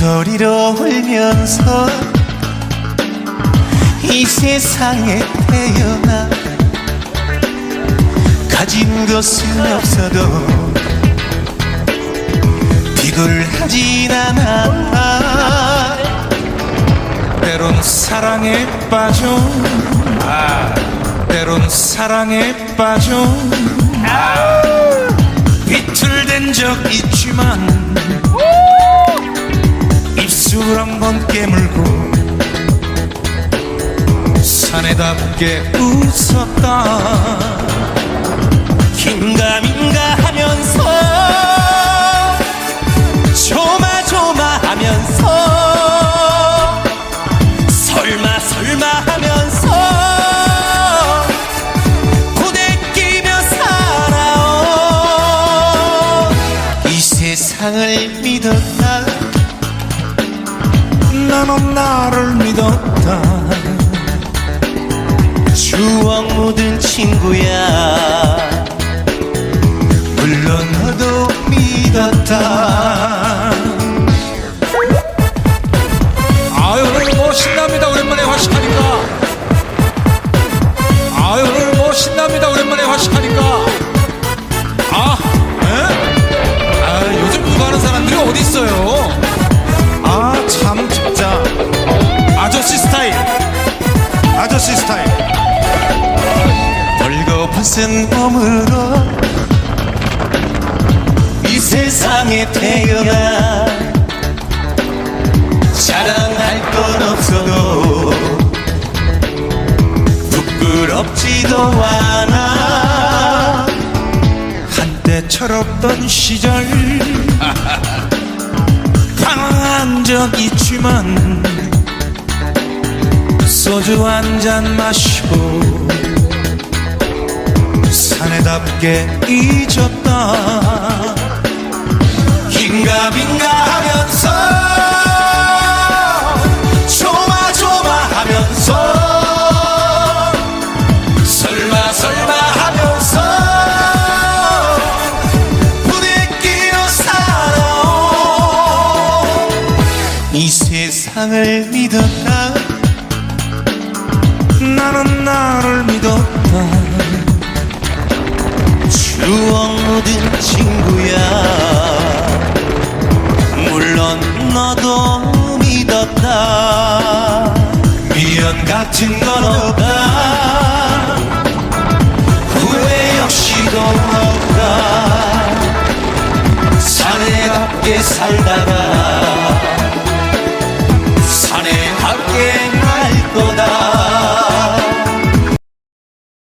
소리로 울면서 이 세상에 태어나 가진 것은 없어도 비굴하진 않아. 때론 사랑에 빠져. 때론 사랑에 빠져. 비틀댄 적 있지만 한번 깨물고 사내답게 웃었다. 긴가민가 하면서 조마조마 하면서 설마 설마 하면서 부대끼며 살아온 이 세상을 믿었다 나는 나를 믿었다. 추억 묻은 친구야. 물론 너도 믿었다. 아유 오늘 뭐 신납니다. 오랜만에 화식하니까. 아유 오늘 뭐 신납니다. 오랜만에 화식하니까. 아, 에? 아 요즘 그거 하는 사람들이 어디 있어요 벌거벗은 몸으로 이 세상에 태어나 자랑할 건 없어도 부끄럽지도 않아. 한때 철없던 시절 당한 적 있지만 소주 한 잔 마시고 사내답게 잊었다. 긴가민가 하면서 조마조마 하면서 설마 설마 하면서 세상을 믿었다 나는 나를 믿었다 묻은 친구야? 물론 너도 믿었다. 미련 같은 건 없다. 후회 역시도